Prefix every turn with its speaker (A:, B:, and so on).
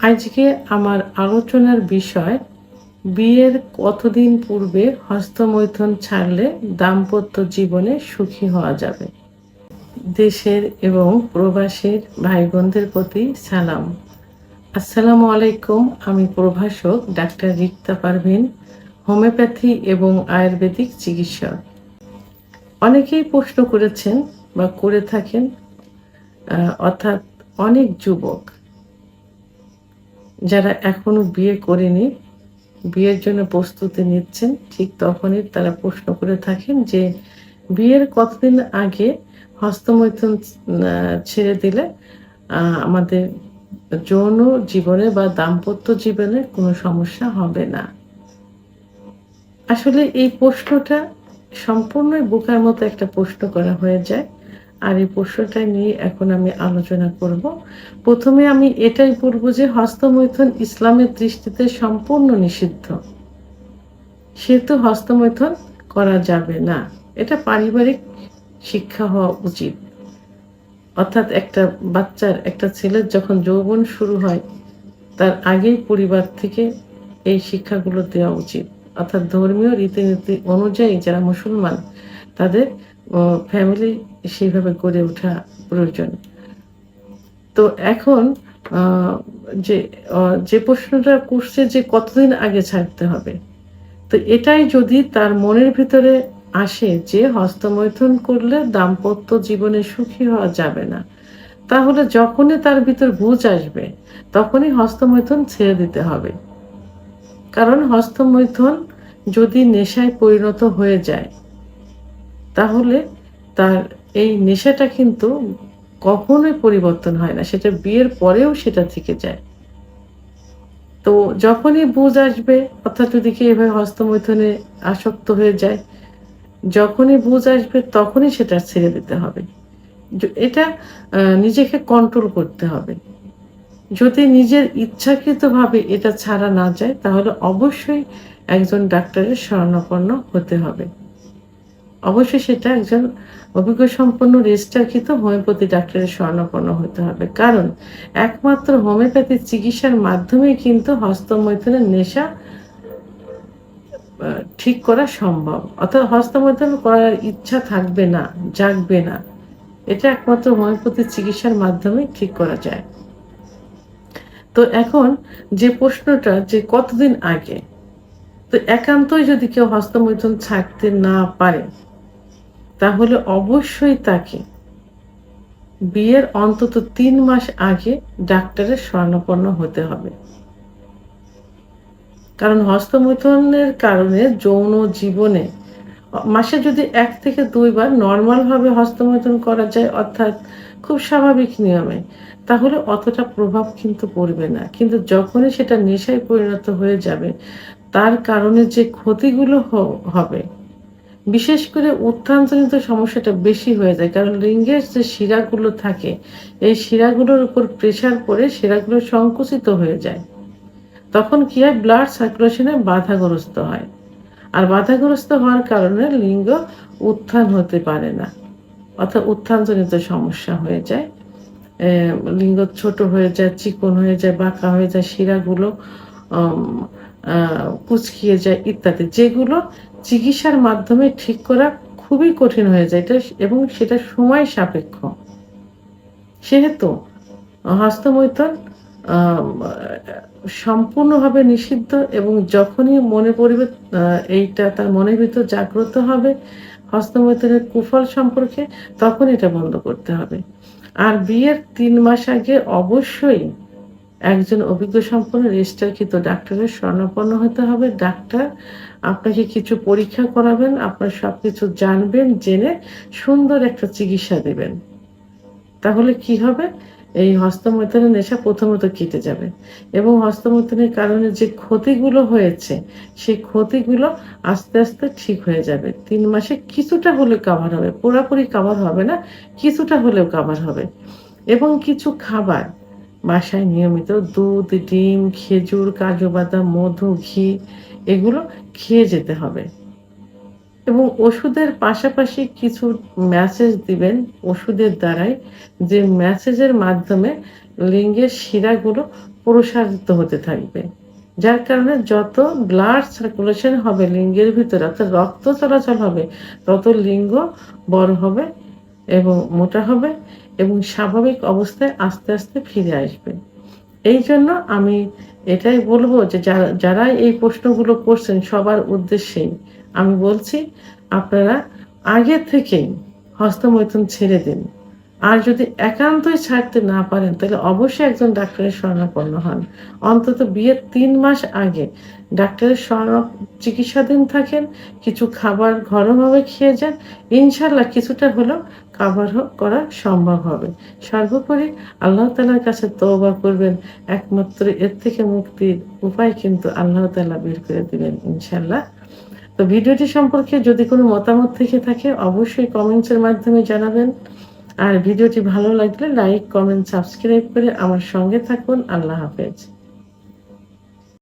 A: আজকে আমার আলোচনার বিষয়, বিয়ের কতদিন পূর্বে হস্তমৈথুন ছাড়লে দাম্পত্য জীবনে সুখী হওয়া যাবে? দেশের এবং প্রবাসীর ভাই বোনদের প্রতি সালাম। আসসালামু আলাইকুম, আমি প্রভাষক ডাক্তার রিক্তা পারভিন, হোমিওপ্যাথি এবং আয়ুর্বেদিক চিকিৎসক। অনেকেই প্রশ্ন করেছেন বা করে থাকেন অর্থাৎ অনেক যুবক যারা এখনও বিয়ে করেনি, বিয়ের জন্য প্রস্তুতি নিচ্ছেন, ঠিক তখনই তারা প্রশ্ন করে থাকেন যে বিয়ের কতদিন আগে হস্তমৈথুন ছেড়ে দিলে আমাদের যৌন জীবনে বা দাম্পত্য জীবনে কোনো সমস্যা হবে না? আসলে এই প্রশ্নটা সম্পূর্ণই বোকার মতো একটা প্রশ্ন করা হয়ে যায়। আর এই প্রশ্নটা নিয়ে এখন আমি আলোচনা করব। প্রথমে আমি এটাই বলব যে হস্তমৈথুন ইসলামের দৃষ্টিতে সম্পূর্ণ নিষিদ্ধ। সেহেতু হস্তমৈথুন করা যাবে না। এটা পারিবারিক শিক্ষা হওয়া উচিত। অর্থাৎ একটা বাচ্চার, একটা ছেলের যখন যৌবন শুরু হয়, তার আগেই পরিবার থেকে এই শিক্ষাগুলো দেওয়া উচিত। অর্থাৎ ধর্মীয় রীতিনীতি অনুযায়ী যারা মুসলমান, তাদের ফ্যামিলি সেইভাবে গড়ে ওঠা প্রয়োজন। তো এখন যে যে প্রশ্নটা করছে যে কতদিন আগে ছাড়তে হবে, তো এটাই যদি তার মনের ভিতরে আসে যে হস্তমৈথুন করলে দাম্পত্য জীবনে সুখী হওয়া যাবে না, তাহলে যখনই তার ভিতর বুঝ আসবে, তখনই হস্তমৈথুন ছেড়ে দিতে হবে। কারণ হস্তমৈথুন যদি নেশায় পরিণত হয়ে যায় তাহলে তার এই নেশাটা কিন্তু কখনোই পরিবর্তন হয় না, সেটা বিয়ের পরেও সেটা থেকে যায়। তো যখনই বুঝ আসবে, অর্থাৎ যদি এভাবে হস্তমৈথুনে আসক্ত হয়ে যায়, যখনই বুঝ আসবে তখনই সেটা ছেড়ে দিতে হবে। এটা নিজেকে কন্ট্রোল করতে হবে। যদি নিজের ইচ্ছাকৃতভাবে এটা ছাড়া না যায়, তাহলে অবশ্যই একজন ডাক্তারের শরণাপন্ন হতে হবে। অবশ্যই সেটা একজন অভিজ্ঞ সম্পন্ন রেজিস্টারকৃত হোমিওপ্যাথি ডাক্তারের শরণাপন্ন হতে হবে। কারণ একমাত্র হোমিওপ্যাথি চিকিৎসার মাধ্যমেই কিন্তু হস্তমৈথুনের নেশা ঠিক করা সম্ভব। অর্থাৎ হস্তমৈথুন করার ইচ্ছা থাকবে না, জাগবে না। এটা একমাত্র হোমিওপ্যাথি চিকিৎসার মাধ্যমে ঠিক করা যায়। তো এখন যে প্রশ্নটা, যে কতদিন আগে? তো একান্তই যদি কেউ হস্তমৈথুন ছাড়তে না পারে তাহলে অবশ্যই তাকে বিয়ের অন্তত তিন মাস আগে ডাক্তারের স্বর্ণপন্ন হতে হবে। কারণ হস্তমৈথুনের কারণে যৌন জীবনে মাসে যদি এক থেকে দুইবার নর্মাল ভাবে হস্তমৈথুন করা যায়, অর্থাৎ খুব স্বাভাবিক নিয়মে, তাহলে অতটা প্রভাব কিন্তু পড়বে না। কিন্তু যখনই সেটা নেশায় পরিণত হয়ে যাবে, তার কারণে যে ক্ষতিগুলো হবে বিশেষ করে উত্থানজনিত সমস্যাটা বেশি হয়ে যায়, কারণ লিঙ্গের যে শিরাগুলো থাকে, এই শিরাগুলোর উপর প্রেসার পড়ে শিরাগুলো সংকুচিত হয়ে যায়। তখন কি হয়? ব্লাড সার্কুলেশনে বাধাগ্রস্ত হয়। আর বাধাগ্রস্ত হওয়ার কারণে লিঙ্গ উত্থান হতে পারে না, অর্থাৎ উত্থানজনিত সমস্যা হয়ে যায়। লিঙ্গ ছোট হয়ে যায়, চিকন হয়ে যায়, বাঁকা হয়ে যায়, শিরাগুলো কুচকিয়ে যায় ইত্যাদি। যেগুলো চিকিৎসার মাধ্যমে ঠিক করা খুবই কঠিন হয়ে যায়। এটা এবং সেটা সময় সাপেক্ষ। সেহেতু হস্তমৈথুন সম্পূর্ণভাবে নিষিদ্ধ এবং যখনই মনে পড়বে এইটা তার মনের ভিতর জাগ্রত হবে হস্তমৈথুনের কুফল সম্পর্কে, তখন এটা বন্ধ করতে হবে। আর বিয়ের তিন মাস আগে অবশ্যই একজন অভিজ্ঞ সম্পন্ন রেজিস্টারকৃত ডাক্তারের স্বর্ণাপন্ন হতে হবে। ডাক্তার আপনাকে কিছু পরীক্ষা করাবেন, আপনার সবকিছু জানবেন, জেনে সুন্দর একটা চিকিৎসা দেবেন। তাহলে কি হবে? এই হস্তমৈথুনের নেশা প্রথমত কেটে যাবে এবং হস্তমৈথুনের কারণে যে ক্ষতিগুলো হয়েছে, সেই ক্ষতিগুলো আস্তে আস্তে ঠিক হয়ে যাবে। তিন মাসে কিছুটা হলেও কাভার হবে, পুরোপুরি কাভার হবে না, কিছুটা হলেও কাভার হবে। এবং কিছু খাবার বাসায় নিয়মিত দুধ, ডিম, খেজুর, কাজু বাদাম, মধু, ঘি, এগুলো খেয়ে যেতে হবে। এবং ওষুধের পাশাপাশি কিছু মেসেজ দিবেন ওষুধের দ্বারাই, যে মেসেজের মাধ্যমে লিঙ্গের শিরাগুলো প্রসারিত হতে থাকবে। যার কারণে যত ব্লাড সার্কুলেশন হবে লিঙ্গের ভিতরে, অর্থাৎ রক্ত চলাচল হবে, তত লিঙ্গ বড় হবে এবং মোটা হবে এবং স্বাভাবিক অবস্থায় আস্তে আস্তে ফিরে আসবে। এই জন্য আমি এটাই বলব যে যারা এই প্রশ্নগুলো করছেন সবার উদ্দেশ্যেই আমি বলছি, আপনারা আগে থেকেই হস্তমৈথুন ছেড়ে দিন। আর যদি একান্তই ছাড়তে না পারেন, তাহলে অবশ্যই একজন ডাক্তারের শরণাপন্ন হন। অন্তত বিয়ের তিন মাস আগে ডাক্তারের শরণ চিকিৎসাধীন থাকেন, কিছু খাবার ঘরোয়াভাবে খেয়ে যান। ইনশাল্লাহ কিছুটা হলেও কাভার করা সম্ভব হবে। সর্বোপরি আল্লাহ তালার কাছে তওবা করবেন। একমাত্র এর থেকে মুক্তির উপায় কিন্তু আল্লাহ তালা বের করে দেবেন ইনশাল্লাহ তো ভিডিওটি সম্পর্কে যদি কোনো মতামত থেকে থাকে, অবশ্যই কমেন্টসের মাধ্যমে জানাবেন। আর ভিডিওটি ভালো লাগলে লাইক, কমেন্ট, সাবস্ক্রাইব করে আমার সঙ্গে থাকুন। আল্লাহ হাফেজ।